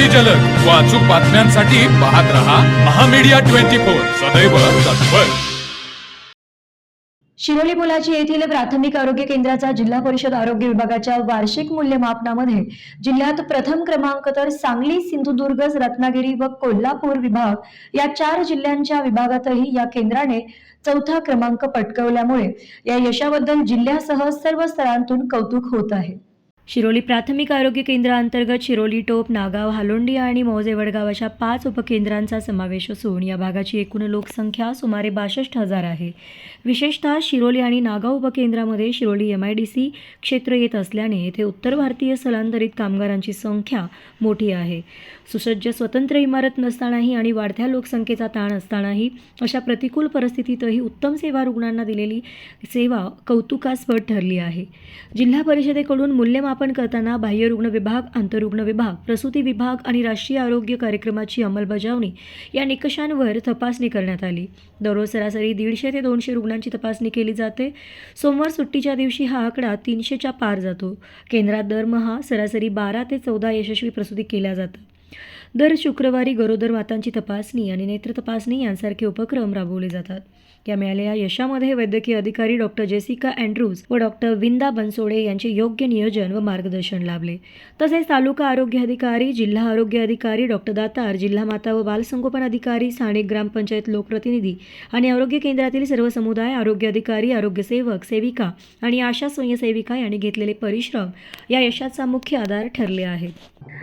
अति जलद. व अचूक बातम्यांसाठी पाहत रहा महामीडिया ट्वेंटी फोर. सदैव तत्पर. शिरोली मुलाची येथील प्राथमिक आरोग्य केंद्राचा जिल्हा परिषद आरोग्य विभागाच्या वार्षिक मूल्यमापनामध्ये जिल्ह्यात प्रथम क्रमांक तर सांगली सिंधुदुर्ग रत्नागिरी व कोल्हापूर विभाग या चार जिल्ह्यांच्या विभागातही या केंद्राने चौथा क्रमांक पटकवल्यामुळे या यशाबद्दल जिल्ह्यासह सर्व स्तरांतून कौतुक होत आहे. शिरोली प्राथमिक आरोग्य केंद्राअंतर्गत शिरोली टोप नागाव हालोंडी आणि मौजे वडगाव अशा पाच उपकेंद्रांचा समावेश असून या भागाची एकूण लोकसंख्या सुमारे बासष्ट हजार आहे. विशेषतः शिरोली आणि नागाव उपकेंद्रामध्ये Shiroli M I D C क्षेत्र येत असल्याने येथे उत्तर भारतीय स्थलांतरित कामगारांची संख्या मोठी आहे. सुसज्ज स्वतंत्र इमारत नसतानाही आणि वाढत्या लोकसंख्येचा ताण असतानाही अशा प्रतिकूल परिस्थितीतही उत्तम सेवा रुग्णांना दिलेली सेवा कौतुकास्पद ठरली आहे. जिल्हा परिषदेकडून मूल्यमापन करताना बाह्य रुग्ण विभाग आंतररुग्ण विभाग प्रसूती विभाग आणि राष्ट्रीय आरोग्य कार्यक्रमाची अंमलबजावणी या निकषांवर तपासणी करण्यात आली. दररोज सरासरी दीडशे ते दोनशे रुग्णांची तपासणी केली जाते. सोमवार सुट्टीच्या दिवशी हा आकडा तीनशेच्या पार जातो. केंद्रात दरमहा सरासरी बारा ते चौदा यशस्वी प्रसूती केल्या जातात. दर शुक्रवारी गरोदर मातांची तपासणी आणि नेत्र तपासणी यांसारखे उपक्रम राबवले जातात. या मिळालेल्या यशामध्ये वैद्यकीय अधिकारी डॉक्टर जेसिका अँड्रूज व डॉक्टर विंदा बनसोडे यांचे योग्य नियोजन व मार्गदर्शन लाभले. तसेच तालुका आरोग्य अधिकारी जिल्हा आरोग्य अधिकारी डॉक्टर दातार जिल्हा माता व बालसंगोपन अधिकारी स्थानिक ग्रामपंचायत लोकप्रतिनिधी आणि आरोग्य केंद्रातील सर्व समुदाय आरोग्य अधिकारी आरोग्य सेवक सेविका आणि आशा स्वयंसेविका यांनी घेतलेले परिश्रम या यशाचा मुख्य आधार ठरले आहेत.